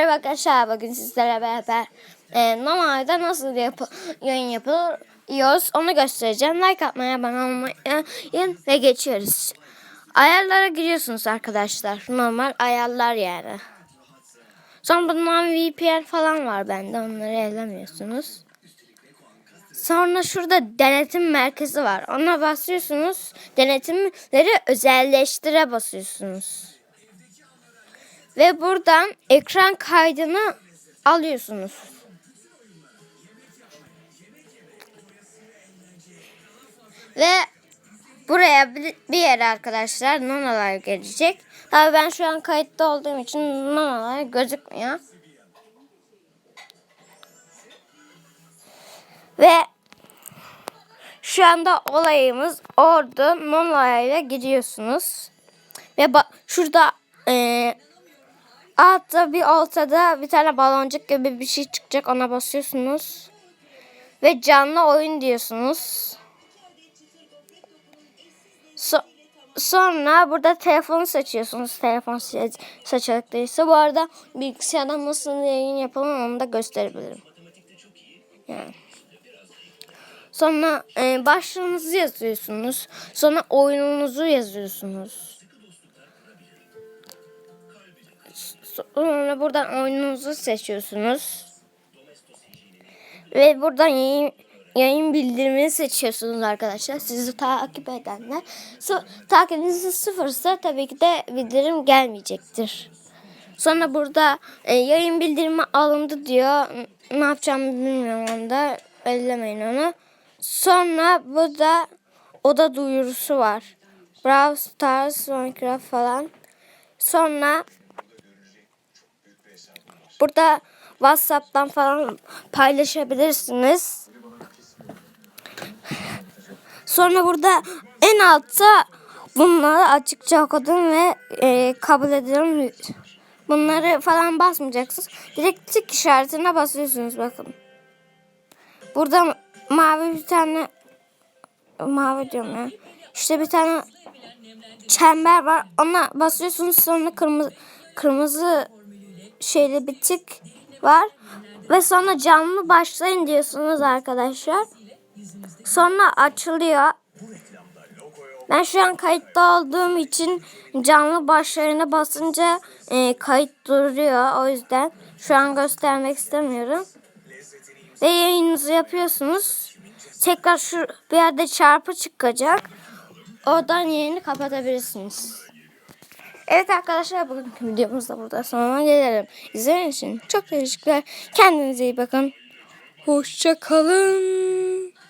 Merhaba arkadaşlar bugün sizlere beraber e, normalde nasıl yapı, yayın yapılır yiyoruz onu göstereceğim. Like atmayı, abone olmayı ve geçiyoruz. Ayarlara giriyorsunuz arkadaşlar. Normal ayarlar yani. Sonra bundan VPN falan var bende. Onları ellemiyorsunuz. Sonra şurada denetim merkezi var. Ona basıyorsunuz. Denetimleri özelleştire basıyorsunuz. Ve buradan ekran kaydını alıyorsunuz. Ve buraya bir yere arkadaşlar nanalar gelecek. Tabii ben şu an kayıtta olduğum için nanalar gözükmüyor. Ve şu anda olayımız orada nanalarla gidiyorsunuz. Ve şurada Altta bir ortada bir tane baloncuk gibi bir şey çıkacak. Ona basıyorsunuz. Ve canlı oyun diyorsunuz. So- sonra burada telefonu seçiyorsunuz. Telefon se- seçenekliyse. Bu arada bilgisayardan nasıl yayın yapalım onu da gösterebilirim. Yani. Sonra e, başlığınızı yazıyorsunuz. Sonra oyununuzu yazıyorsunuz. Sonra buradan oyununuzu seçiyorsunuz. Ve buradan yayın, yayın bildirimini seçiyorsunuz arkadaşlar. Sizi takip edenler. So, takibiniz sıfırsa tabii ki de bildirim gelmeyecektir. Sonra burada e, yayın bildirimi alındı diyor. Ne yapacağımı bilmiyorum onda. Ellemeyin onu. Sonra burada oda duyurusu var. Brawl Stars, Minecraft falan. Sonra Burada WhatsApp'tan falan paylaşabilirsiniz. Sonra burada en altta bunları açıkça okudum ve e, kabul ediyorum. Bunları falan basmayacaksınız. Direkt tık işaretine basıyorsunuz bakın. Burada mavi bir tane mavi diyorum ya. İşte bir tane çember var. Ona basıyorsunuz sonra kırmızı kırmızı şeyli bir tık var. Ve sonra canlı başlayın diyorsunuz arkadaşlar. Sonra açılıyor. Ben şu an kayıtta olduğum için canlı başlarına basınca e, kayıt duruyor. O yüzden şu an göstermek istemiyorum. Ve yayınınızı yapıyorsunuz. Tekrar şu bir yerde çarpı çıkacak. Oradan yayını kapatabilirsiniz. Evet arkadaşlar bugünkü videomuz da burada sonuna gelelim. İzlediğiniz için çok teşekkürler. Kendinize iyi bakın. Hoşça kalın.